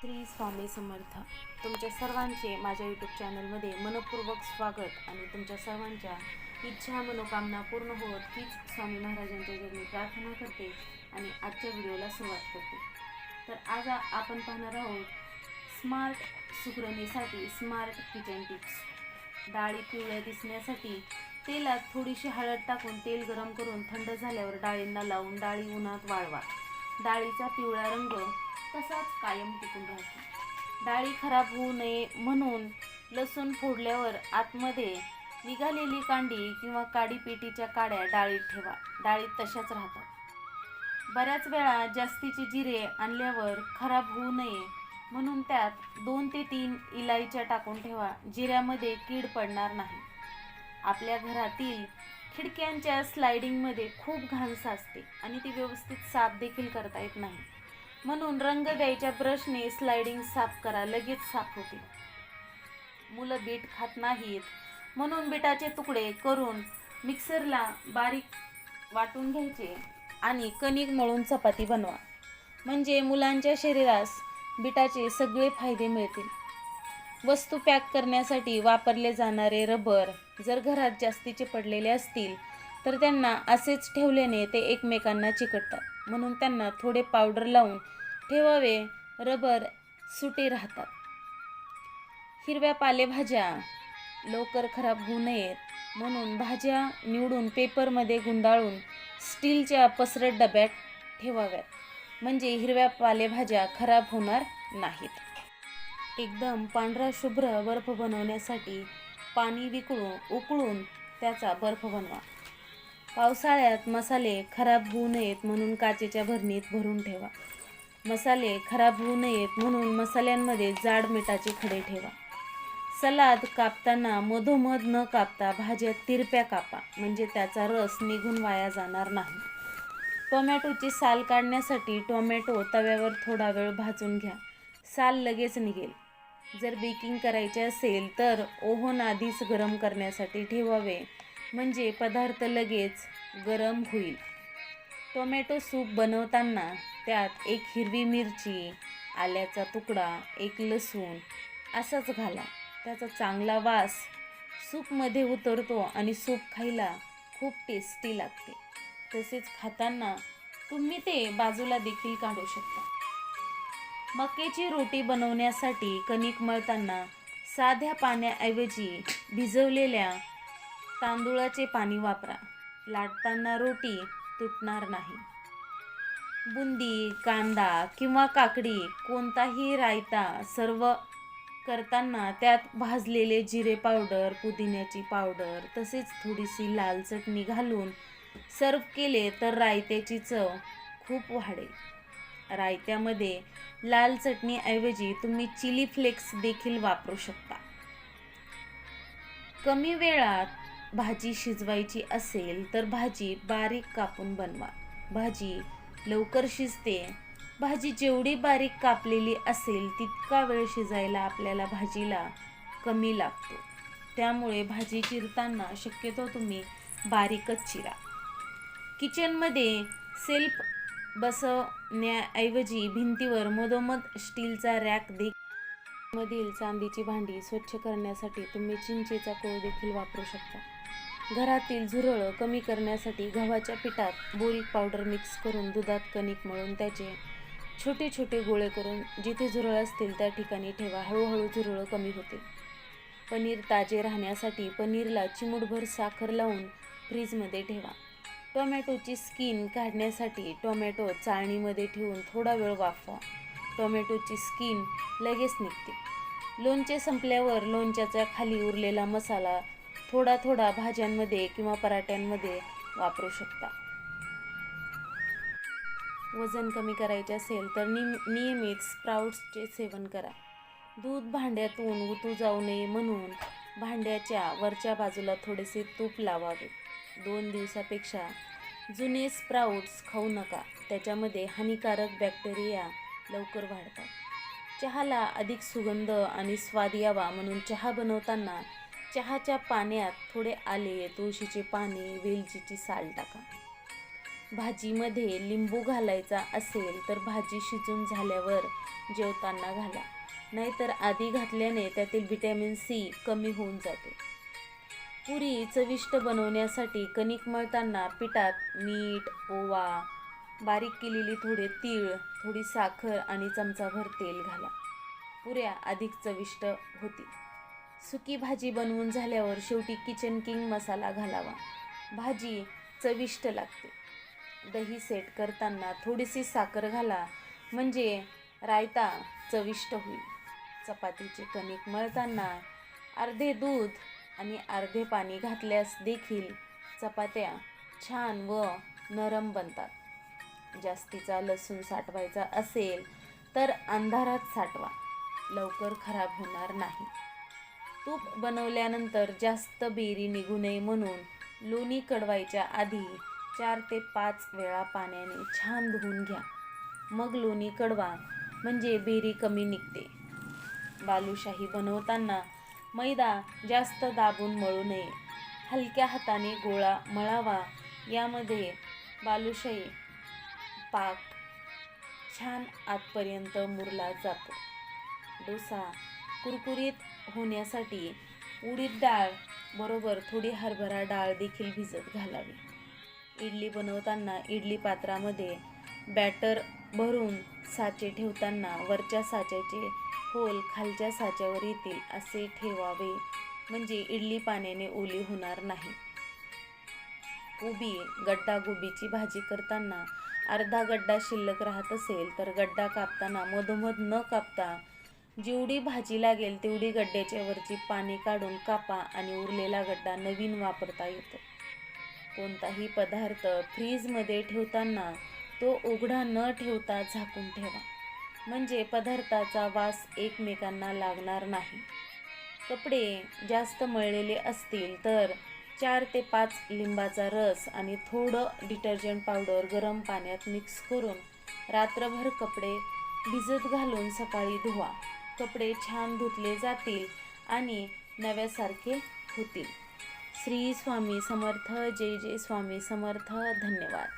श्री स्वामी समर्थ. तुमच्या सर्वांचे माझ्या यूट्यूब चॅनलमध्ये मनपूर्वक स्वागत आणि तुमच्या सर्वांच्या इच्छा मनोकामना पूर्ण होत हीच स्वामी महाराजांच्या जन्मी प्रार्थना करते आणि आजच्या व्हिडिओला सुरुवात करते. तर आज आपण पाहणार आहोत स्मार्ट सुगरणीसाठी स्मार्ट किचन टिप्स. डाळी पिवळ्या दिसण्यासाठी तेलात थोडीशी हळद टाकून तेल गरम करून थंड झाल्यावर डाळींना लावून डाळी उन्हात वाळवा. डाळीचा पिवळा रंग तसाच कायम टिकून राहतो. डाळी खराब होऊ नये म्हणून लसूण फोडल्यावर आतमध्ये निघालेली कांडी किंवा काडी पेटीच्या काड्या डाळीत ठेवा. डाळीत तशाच राहतात. बऱ्याच वेळा जास्तीचे जिरे आणल्यावर खराब होऊ नये म्हणून त्यात दोन ते तीन इलायच्या टाकून ठेवा. जिऱ्यामध्ये कीड पडणार नाही. आपल्या घरातील खिडक्यांच्या स्लायडिंगमध्ये खूप घाण साचते आणि ती व्यवस्थित साफ देखील करता येत नाही. म्हणून रंग द्यायच्या ब्रशने स्लायडिंग साफ करा लगेच साफ होते. मुलं बीट खात नाहीत. म्हणून बिटाचे तुकडे करून मिक्सरला बारीक वाटून घ्यायचे आणि कणिक मळून चपाती बनवा. म्हणजे मुलांच्या शरीरास बिटाचे सगळे फायदे मिळतील. वस्तू पॅक करण्यासाठी वापरले जाणारे रबर जर घरात जास्तीचे पडलेले असतील तर त्यांना असेच ठेवल्याने ते एकमेकांना चिकटतात. म्हणून त्यांना थोडे पावडर लावून ठेवावे. रबर सुटे राहतात. हिरव्या पालेभाज्या लवकर खराब होऊ नयेत. म्हणून भाज्या निवडून पेपरमध्ये गुंडाळून स्टीलच्या पसरट डब्यात ठेवाव्यात. म्हणजे हिरव्या पालेभाज्या खराब होणार नाहीत. एकदम पांढरा शुभ्र बर्फ बनवण्यासाठी पाणी विकळून उकळून त्याचा बर्फ बनवा. पावसाळ्यात मसाले खराब होऊ नयेत म्हणून काचेच्या भरणीत भरून ठेवा. मसाले खराब होऊ नयेत म्हणून मसाल्यांमध्ये जाड मिठाचे खडे ठेवा. सलाद कापताना मधोमध न कापता भाज्या तिरप्या कापा म्हणजे त्याचा रस निघून वाया जाणार नाही. टोमॅटोची साल काढण्यासाठी टोमॅटो तव्यावर थोडा वेळ भाजून घ्या. साल लगेच निघेल. जर बेकिंग करायचे असेल तर ओव्हन आधीच गरम करण्यासाठी ठेवावे. म्हणजे पदार्थ लगेच गरम होईल. टोमॅटो सूप बनवताना त्यात एक हिरवी मिरची आल्याचा तुकडा एक लसूण असाच घाला. त्याचा चांगला वास सूपमध्ये उतरतो आणि सूप खायला खूप टेस्टी लागते. तसेच खाताना तुम्ही ते बाजूला देखील काढू शकता. मक्याची रोटी बनवण्यासाठी कणिक मळताना साध्या पाण्याऐवजी भिजवलेल्या तांदूळाचे पाणी वापरा. लाटताना रोटी तुटणार नाही. बुंदी कांदा किंवा काकडी कोणताही रायता सर्व करताना त्यात भाजलेले जिरे पावडर पुदिन्याची पावडर तसेच थोडीशी लाल चटणी घालून सर्व केले तर रायत्याची चव खूप वाढेल. रायत्यामध्ये लाल चटणीऐवजी तुम्ही चिली फ्लेक्स देखील वापरू शकता. कमी वेळात भाजी शिजवायची असेल तर भाजी बारीक कापून बनवा. भाजी लवकर शिजते. भाजी जेवढी बारीक कापलेली असेल तितका वेळ शिजायला आपल्याला भाजीला कमी लागतो. त्यामुळे भाजी चिरताना शक्यतो तुम्ही बारीकच चिरा. किचनमध्ये सेल्फ बसवण्याऐवजी भिंतीवर मधोमध स्टीलचा रॅक दे मधील चांदीची भांडी स्वच्छ करण्यासाठी तुम्ही चिंचेचा कोळ देखील वापरू शकता. घरातील झुरळ कमी करण्यासाठी गव्हाच्या पिठात बोरिक पावडर मिक्स करून दुधात कणिक मळून त्याचे छोटे छोटे गोळे करून जिथे झुरळ असतील त्या ठिकाणी ठेवा. हळूहळू झुरळ कमी होते. पनीर ताजे राहण्यासाठी पनीरला चिमूटभर साखर लावून फ्रीजमध्ये ठेवा. टोमॅटोची स्किन काढण्यासाठी टोमॅटो चाळणीमध्ये ठेवून थोडा वेळ वाफवा. टोमॅटोची स्किन लगेच निघते. लोणचे संपल्यावर लोणच्याच्या खाली उरलेला मसाला थोडा थोडा भाज्यांमध्ये किंवा पराठ्यांमध्ये वापरू शकता. वजन कमी करायचे असेल तर निम नियमित स्प्राउट्सचे सेवन करा. दूध भांड्यातून उतू जाऊ नये म्हणून भांड्याच्या वरच्या बाजूला थोडेसे तूप लावावे. दोन दिवसापेक्षा जुने स्प्राउट्स खाऊ नका. त्याच्यामध्ये हानिकारक बॅक्टेरिया लवकर वाढतात. चहाला अधिक सुगंध आणि स्वाद यावा म्हणून चहा बनवताना चहाच्या पाण्यात थोडे आले तुळशीचे पाने वेलचीची साल टाका. भाजीमध्ये लिंबू घालायचा असेल तर भाजी शिजून झाल्यावर जेवताना घाला. नाहीतर आधी घातल्याने त्यातील व्हिटॅमिन सी कमी होऊन जाते. पुरी चविष्ट बनवण्यासाठी कणिक मळताना पिठात मीठ ओवा बारीक केलेली थोडे तीळ थोडी साखर आणि चमचाभर तेल घाला. पुऱ्या अधिक चविष्ट होतील. सुकी भाजी बनवून झाल्यावर शेवटी किचन किंग मसाला घालावा. भाजी चविष्ट लागते. दही सेट करताना थोडीशी साखर घाला म्हणजे रायता चविष्ट होईल. चपातीचे कणिक मळताना अर्धे दूध आणि अर्धे पाणी घातल्यास देखील चपात्या छान व नरम बनतात. जास्तीचा लसूण साठवायचा असेल तर अंधारात साठवा. लवकर खराब होणार नाही. तूप बनवल्यानंतर जास्त बेरी निघू नये म्हणून लोणी कडवायच्या आधी चार ते पाच वेळा पाण्याने छान धुवून घ्या. मग लोणी कडवा म्हणजे बेरी कमी निघते. बालुशाही बनवताना मैदा जास्त दाबून मळू नये. हलक्या हाताने गोळा मळावा. यामध्ये बालुशाही पाक छान आतपर्यंत मुरला जातो. डोसा कुरकुरीत होण्यासाठी उडीद डाळ बरोबर थोडी हरभरा डाळ देखील भिजत घालावी. इडली बनवताना इडली पात्रामध्ये बॅटर भरून साचे ठेवताना वरच्या साच्याचे होल खालच्या साच्यावर येतील असे ठेवावे. म्हणजे इडली पाण्याने ओली होणार नाही. कोबी गड्डा गोबीची भाजी करताना अर्धा गड्डा शिल्लक राहत असेल तर गड्डा कापताना मधोमध न कापता जेवढी भाजी लागेल तेवढी गड्ड्याच्या वरची पाणी काढून कापा आणि उरलेला गड्डा नवीन वापरता येतो. कोणताही पदार्थ फ्रीजमध्ये ठेवताना तो उघडा न ठेवता झाकून ठेवा. म्हणजे पदार्थाचा वास एकमेकांना लागणार नाही. कपडे जास्त मळलेले असतील तर चार ते पाच लिंबाचा रस आणि थोडं डिटर्जंट पावडर गरम पाण्यात मिक्स करून रात्रभर कपडे भिजत घालून सकाळी धुवा. कपडे छान धुतले जातील आणि नव्यासारखे होतील. श्री स्वामी समर्थ जय जय स्वामी समर्थ धन्यवाद.